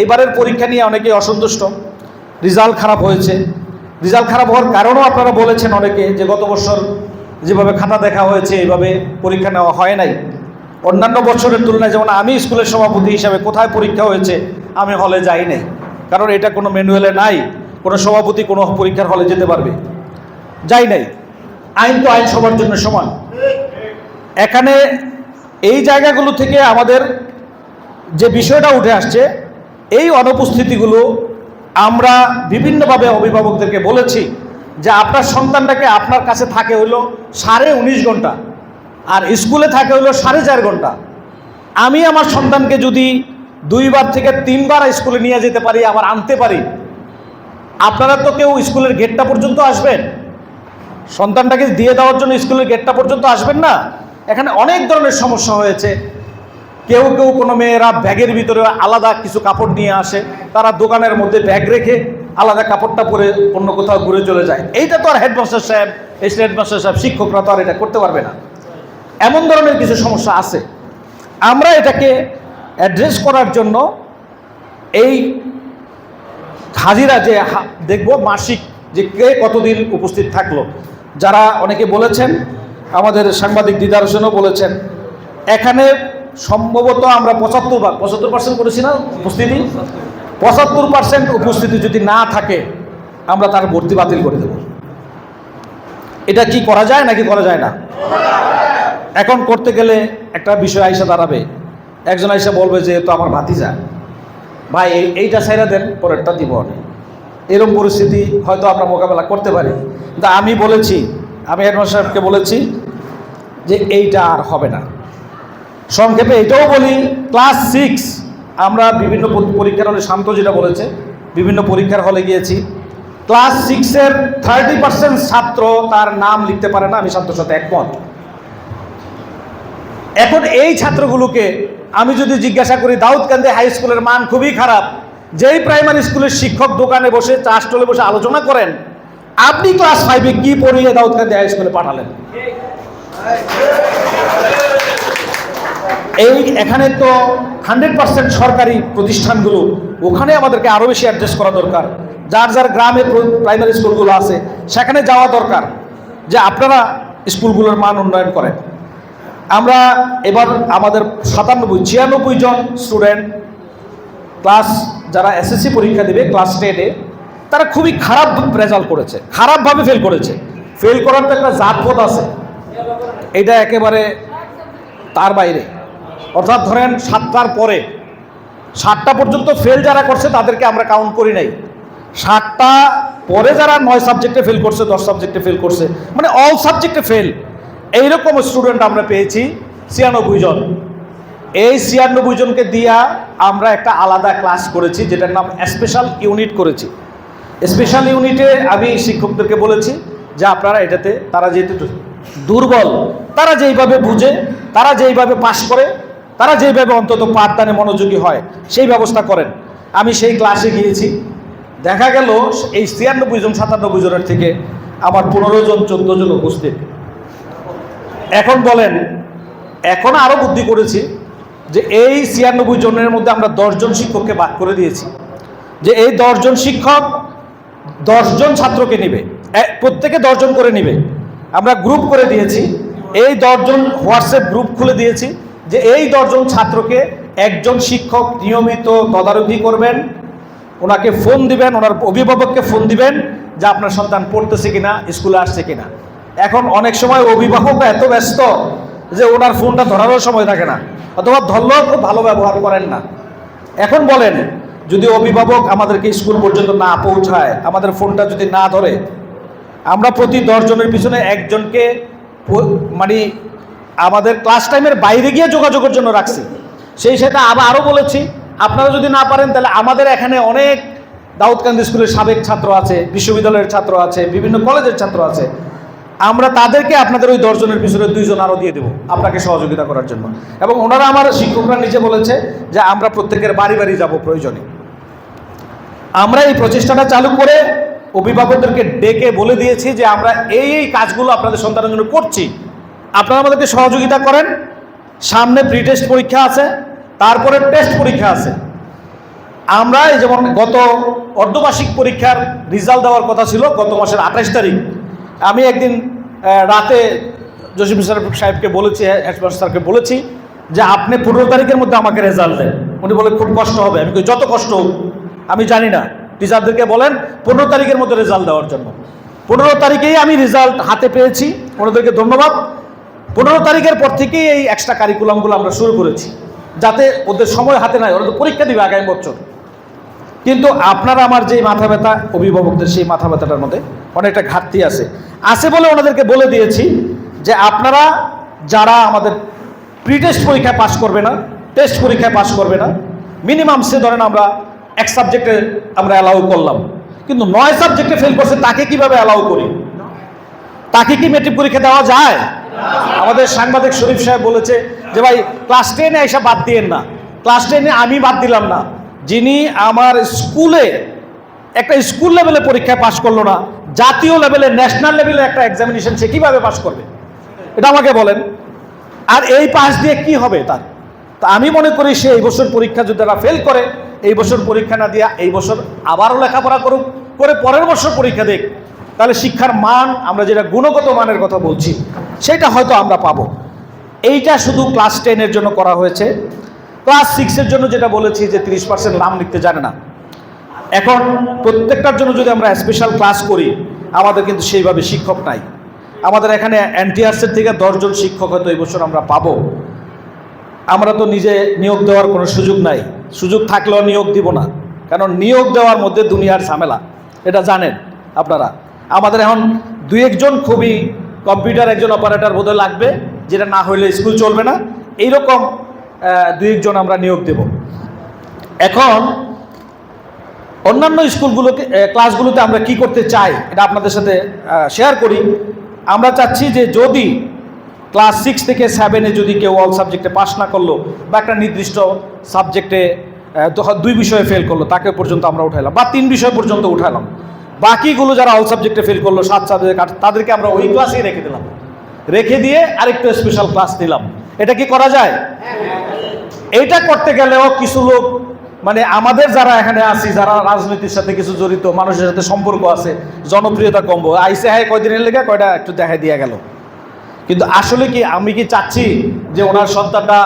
এইবারের পরীক্ষা নিয়ে অনেকেই অসন্তুষ্ট। রেজাল্ট খারাপ হয়েছে। রেজাল্ট খারাপ হওয়ার কারণও আপনারা বলেছেন অনেকে যে গত বছর যেভাবে খাতা দেখা হয়েছে, এইভাবে পরীক্ষা নেওয়া হয় নাই। অন্যান্য বছরের তুলনায় যেমন আমি স্কুলের সভাপতি হিসাবে কোথায় পরীক্ষা হয়েছে, আমি হলে যাই নাই। কারণ এটা কোনো ম্যানুয়ালে নাই, কোনো সভাপতি কোনো পরীক্ষার হলে যেতে পারবে। যাই নাই। আইন তো আইন সবার জন্য সমান। এখানে এই জায়গাগুলো থেকে আমাদের যে বিষয়টা উঠে আসছে এই অনুপস্থিতিগুলো আমরা বিভিন্নভাবে অভিভাবকদেরকে বলেছি যে আপনার সন্তানটাকে আপনার কাছে থাকে হলো সাড়ে উনিশ ঘণ্টা আর স্কুলে থাকে হলো সাড়ে চার ঘণ্টা। আমি আমার সন্তানকে যদি দুইবার থেকে তিনবার স্কুলে নিয়ে যেতে পারি, আবার আনতে পারি, আপনারা তো কেউ স্কুলের গেটটা পর্যন্ত আসবেন? সন্তানটাকে দিয়ে দেওয়ার জন্য স্কুলের গেটটা পর্যন্ত আসবেন না? এখানে অনেক ধরনের সমস্যা হয়েছে। কেউ কেউ কোনো মেয়েরা ব্যাগের ভিতরে আলাদা কিছু কাপড় নিয়ে আসে, তারা দোকানের মধ্যে ব্যাগ রেখে আলাদা কাপড়টা পরে অন্য কোথাও ঘুরে চলে যায়। এইটা তো আর হেডমাস্টার সাহেব এসে হেডমাস্টার সাহেব, শিক্ষকরা তো আর এটা করতে পারবে না। এমন ধরনের কিছু সমস্যা আছে। আমরা এটাকে অ্যাড্রেস করার জন্য এই হাজিরা যে দেখব মাসিক যে কে কতদিন উপস্থিত থাকল। যারা অনেকে বলেছেন, আমাদের সাংবাদিক দিদার হোসেনও বলেছেন, এখানে সম্ভবত আমরা পঁচাত্তর ভাগ পঁচাত্তর পার্সেন্ট করেছি না উপস্থিতি? পঁচাত্তর পার্সেন্ট উপস্থিতি যদি না থাকে, আমরা তার ভর্তি বাতিল করে দেব। এটা কি করা যায় নাকি করা যায় না? এখন করতে গেলে একটা বিষয় আইসা দাঁড়াবে। একজন আইসা বলবে যে তো আমার ভাতিজা। ভাই, এই- এইটা ছেড়ে দেন, পরেরটা দিব। এরকম পরিস্থিতি হয়তো আমরা মোকাবেলা করতে পারি। কিন্তু আমি বলেছি, আমি হেডমাস্টার সাহেবকে বলেছি যে, এইটা আর হবে না। সংক্ষেপে এটাও বলি ক্লাস সিক্স আমরা বিভিন্ন পরীক্ষার হলে শান্ত যেটা বলেছে, বিভিন্ন পরীক্ষার হলে গিয়েছি। ক্লাস সিক্সের থার্টি পার্সেন্ট ছাত্র তার নাম লিখতে পারে না, আমি শান্তর সাথে একমত। এখন এই ছাত্রগুলোকে আমি যদি জিজ্ঞাসা করি, দাউদকান্দি হাই স্কুলের মান খুবই খারাপ, যেই প্রাইমারি স্কুলের শিক্ষক দোকানে বসে চা স্টলে বসে আলোচনা করেন, আপনি ক্লাস ফাইভে কি পড়িয়ে দাউদকান্দি হাই স্কুলে পাঠালেন? এই এখানে তো হান্ড্রেড পার্সেন্ট সরকারি প্রতিষ্ঠানগুলো, ওখানে আমাদেরকে আরও বেশি অ্যাডজাস্ট করা দরকার। যার যার গ্রামে প্রাইমারি স্কুলগুলো আছে, সেখানে যাওয়া দরকার যে আপনারা স্কুলগুলোর মান উন্নয়ন করেন। আমরা এবার আমাদের সাতানব্বই, ছিয়ানব্বই জন স্টুডেন্ট ক্লাস যারা এসএসসি পরীক্ষা দেবে ক্লাস টেনে তারা খুবই খারাপ রেজাল্ট করেছে, খারাপভাবে ফেল করেছে। ফেল করার তো একটা জাতপথ আছে। এটা একেবারে তার বাইরে। অর্থাৎ ধরেন সাতটার পরে, সাতটা পর্যন্ত ফেল যারা করছে তাদেরকে আমরা কাউন্ট করি নাই। সাতটা পরে যারা নয় সাবজেক্টে ফেল করছে, দশ সাবজেক্টে ফেল করছে মানে অল সাবজেক্টে ফেল এইরকম স্টুডেন্ট আমরা পেয়েছি ছিয়ানব্বই জন। এই ছিয়ানব্বই জনকে দিয়া আমরা একটা আলাদা ক্লাস করেছি, যেটার নাম স্পেশাল ইউনিট করেছি। স্পেশাল ইউনিটে আমি শিক্ষকদেরকে বলেছি যে আপনারা এটাতে, তারা যেহেতু দুর্বল, তারা যেইভাবে বুঝে, তারা যেইভাবে পাশ করে তারা যেভাবে অন্তত পাঠদানে মনোযোগী হয়, সেই ব্যবস্থা করেন। আমি সেই ক্লাসে গিয়েছি। দেখা গেল এই ছিয়ানব্বই জন, সাতানব্বই জনের থেকে আমার পনেরো জন, চোদ্দ জন উপস্থিত। এখন বলেন, এখন আরও বুদ্ধি করেছি যে এই ছিয়ানব্বই জনের মধ্যে আমরা দশজন শিক্ষককে বাদ করে দিয়েছি। যে এই দশজন শিক্ষক দশজন ছাত্রকে নেবে প্রত্যেকে দশজন করে নেবে। আমরা গ্রুপ করে দিয়েছি। এই দশজন হোয়াটসঅ্যাপ গ্রুপ খুলে দিয়েছি। যে এই দশজন ছাত্রকে একজন শিক্ষক নিয়মিত তদারকি করবেন, ওনাকে ফোন দিবেন, ওনার অভিভাবককে ফোন দিবেন যে আপনার সন্তান পড়তেছে কিনা, স্কুলে আসছে কিনা। এখন অনেক সময় অভিভাবক এত ব্যস্ত যে ওনার ফোনটা ধরারও সময় থাকে না, অথবা ধরলেও খুব ভালো ব্যবহার করেন না। এখন বলেন, যদি অভিভাবক আমাদেরকে স্কুল পর্যন্ত না পৌঁছায়, আমাদের ফোনটা যদি না ধরে, আমরা প্রতি দশজনের পিছনে একজনকে মানে আমাদের ক্লাস টাইমের বাইরে গিয়ে যোগাযোগের জন্য রাখছি। সেই সাথে আবার আরও বলেছি, আপনারা যদি না পারেন তাহলে আমাদের এখানে অনেক দাউদকান্দি স্কুলের সাবেক ছাত্র আছে, বিশ্ববিদ্যালয়ের ছাত্র আছে, বিভিন্ন কলেজের ছাত্র আছে। আমরা তাদেরকে আপনাদের ওই দশজনের পিছনে দুইজন আরও দিয়ে দেবো আপনাকে সহযোগিতা করার জন্য। এবং ওনারা আমার শিক্ষকরা নিজে বলেছে যে আমরা প্রত্যেকের বাড়ি বাড়ি যাব প্রয়োজনে। আমরা এই প্রচেষ্টাটা চালু করে অভিভাবকদেরকে ডেকে বলে দিয়েছি যে আমরা এই এই কাজগুলো আপনাদের সন্তানের জন্য করছি। আপনারা আমাদেরকে সহযোগিতা করেন। সামনে প্রি টেস্ট পরীক্ষা আছে, তারপরে টেস্ট পরীক্ষা আছে। আমরা এই যেমন গত অর্ধবার্ষিক পরীক্ষার রেজাল্ট দেওয়ার কথা ছিল, গত মাসের আঠাশ তারিখ। আমি একদিন রাতে জসিম সাহেবকে বলেছি হেডমাস্টার স্যারকে বলেছি যে আপনি পনেরো তারিখের মধ্যে আমাকে রেজাল্ট দেন। উনি বলে, খুব কষ্ট হবে। আমি যত কষ্ট হোক, আমি জানি না। টিচারদেরকে বলেন, পনেরো তারিখের মধ্যে রেজাল্ট দেওয়ার জন্য। পনেরো তারিখেই আমি রেজাল্ট হাতে পেয়েছি। ওনাদেরকে ধন্যবাদ। পনেরো তারিখের পর থেকেই এই এক্সট্রা কারিকুলামগুলো আমরা শুরু করেছি। যাতে ওদের সময় হাতে নাই ওরা তো পরীক্ষা দিবে আগামী বছর। কিন্তু আপনারা আমার যে মাথা ব্যথা, অভিভাবকদের সেই মাথা ব্যথাটার মধ্যে অনেকটা ঘাটতি আছে। আছে বলে ওনাদেরকে বলে দিয়েছি যে আপনারা যারা আমাদের প্রি টেস্ট পরীক্ষায় পাশ করবে না টেস্ট পরীক্ষায় পাশ করবে না মিনিমাম সে ধরেন আমরা এক সাবজেক্টে আমরা অ্যালাউ করলাম। কিন্তু নয় সাবজেক্টে ফেল করছে, তাকে কীভাবে অ্যালাউ করি? তাকে কি মেট্রিক পরীক্ষা দেওয়া যায়? আমাদের সাংবাদিক শরীফ সাহেব বলেছে যে, ভাই ক্লাস টেনে এসে বাদ দিয়েন না। ক্লাস টেনে আমি বাদ দিলাম না। যিনি আমার স্কুলে একটা স্কুল লেভেলে পরীক্ষায় পাশ করল না, জাতীয় লেভেলে ন্যাশনাল লেভেলে একটা এক্সামিনেশন সে কীভাবে পাশ করবে? এটা আমাকে বলেন। আর এই পাশ দিয়ে কি হবে তার? তা আমি মনে করি সে এই বছর পরীক্ষা যদি তারা ফেল করে, এই বছর পরীক্ষা না দিয়ে এই বছর আবারও লেখাপড়া করুক, করে পরের বছর পরীক্ষা দেখ, তাহলে শিক্ষার মান, আমরা যেটা গুণগত মানের কথা বলছি সেটা হয়তো আমরা পাবো। এইটা শুধু ক্লাস টেনের জন্য করা হয়েছে। ক্লাস সিক্সের জন্য যেটা বলেছি যে তিরিশ পার্সেন্ট নাম লিখতে জানে না। এখন প্রত্যেকটার জন্য যদি আমরা স্পেশাল ক্লাস করি, আমাদের কিন্তু সেইভাবে শিক্ষক নাই। আমাদের এখানে এনটিআরসের থেকে দশজন শিক্ষক হয়তো এই বছর আমরা পাবো। আমরা তো নিজে নিয়োগ দেওয়ার কোনো সুযোগ নাই। সুযোগ থাকলেও নিয়োগ দিব না। কারণ নিয়োগ দেওয়ার মধ্যে দুনিয়ার ঝামেলা। এটা জানেন আপনারা। আমাদের এখন দু একজন খুবই কম্পিউটার একজন অপারেটর বোধহয় লাগবে, যেটা না হইলে স্কুল চলবে না। এইরকম দুই একজন আমরা নিয়োগ দেব। এখন, অন্যান্য স্কুলগুলোকে ক্লাসগুলোতে আমরা কি করতে চাই, এটা আপনাদের সাথে শেয়ার করি। আমরা চাচ্ছি যে যদি ক্লাস সিক্স থেকে সেভেনে যদি কেউ অল সাবজেক্টে পাস না করল, বা একটা নির্দিষ্ট সাবজেক্টে দুই বিষয়ে ফেল করল, তাকে পর্যন্ত আমরা উঠাইলাম, বা তিন বিষয় পর্যন্ত উঠালাম বাকিগুলো যারা অল সাবজেক্টে ফেল করল, সাত সাবজেক্ট তাদেরকে আমরা ওই ক্লাসেই রেখে দিলাম। রেখে দিয়ে আরেকটু স্পেশাল ক্লাস দিলাম এটা কি করা যায়? এইটা করতে গেলেও কিছু লোক মানে আমাদের যারা এখানে আছি, যারা রাজনীতির সাথে কিছু জড়িত, মানুষের সাথে সম্পর্ক আছে, জনপ্রিয়তা কমবো আইসে হাই কয়দিনের লেগে কয়টা একটু দেখা দিয়ে গেল। কিন্তু আসলে কি, আমি কি চাচ্ছি যে ওনার সন্তানটা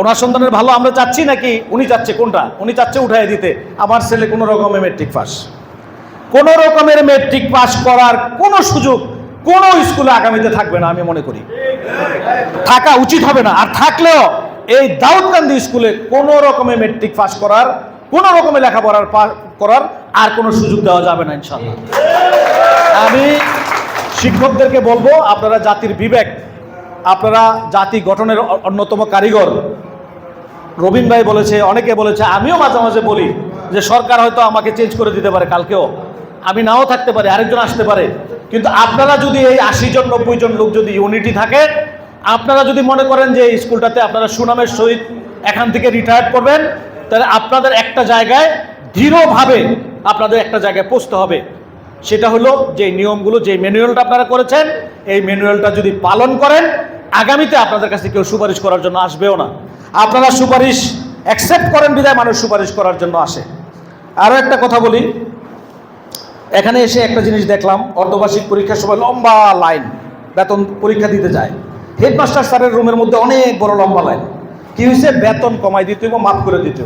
ওনার সন্তানের ভালো আমরা চাচ্ছি নাকি উনি চাচ্ছে কোনটা? উনি চাচ্ছে উঠাই দিতে। আমার ছেলে কোনো রকমের মেট্রিক পাস কোনো রকমের মেট্রিক পাস করার কোনো সুযোগ কোনো স্কুলে আগামীতে থাকবে না, আমি মনে করি। থাকা উচিত হবে না। আর থাকলেও এই দাউদকান্দি স্কুলে কোনো রকমের মেট্রিক পাস করার, কোনো রকমে লেখাপড়ার করার আর কোনো সুযোগ দেওয়া যাবে না ইনশাল্লাহ আমি শিক্ষকদেরকে বলব, আপনারা জাতির বিবেক, আপনারা জাতি গঠনের অন্যতম কারিগর। রবীন ভাই বলেছে, অনেকে বলেছে, আমিও মাঝে মাঝে বলি যে, সরকার হয়তো আমাকে চেঞ্জ করে দিতে পারে কালকেও। আমি নাও থাকতে পারি, আরেকজন আসতে পারে। কিন্তু আপনারা যদি এই আশি জন, নব্বই জন লোক যদি ইউনিটি থাকে, আপনারা যদি মনে করেন যে এই স্কুলটাতে আপনারা সুনামের সহিত এখান থেকে রিটায়ার করবেন, তাহলে আপনাদের একটা জায়গায় দৃঢ়ভাবে আপনাদের একটা জায়গায় পৌঁছতে হবে। সেটা হলো যে নিয়মগুলো, যে ম্যানুয়ালটা আপনারা করেছেন, এই ম্যানুয়ালটা যদি পালন করেন, আগামীতে আপনাদের কাছে কেউ সুপারিশ করার জন্য আসবেও না। আপনারা সুপারিশ অ্যাকসেপ্ট করেন বিদায় মানুষ সুপারিশ করার জন্য আসে। আরও একটা কথা বলি এখানে এসে একটা জিনিস দেখলাম, অর্ধবার্ষিক পরীক্ষার সময় লম্বা লাইন, বেতন পরীক্ষা দিতে যায়। হেডমাস্টার স্যারের রুমের মধ্যে অনেক বড় লম্বা লাইন। কি হয়েছে? বেতন কমাই দিতে হইব, মাফ করে দিতে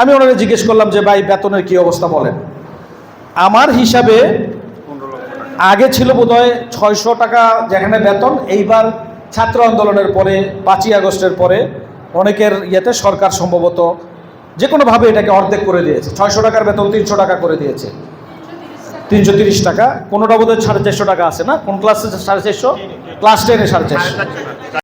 আমি ওনারা জিজ্ঞেস করলাম যে, ভাই, বেতনের কি অবস্থা বলেন? আমার হিসাবে আগে ছিল বোধহয় ছয়শো টাকা যেখানে বেতন, এইবার ছাত্র আন্দোলনের পরে, পাঁচই আগস্টের পরে অনেকের ইয়েতে সরকার সম্ভবত যে কোনোভাবে এটাকে অর্ধেক করে দিয়েছে। ছয়শো টাকার বেতন তিনশো টাকা করে দিয়েছে। তিনশো তিরিশ টাকা। কোনোটা বোধহয় সাড়ে চারশো টাকা আছে না? কোন ক্লাসে সাড়ে চারশো? ক্লাস টেনে সাড়ে চারশো।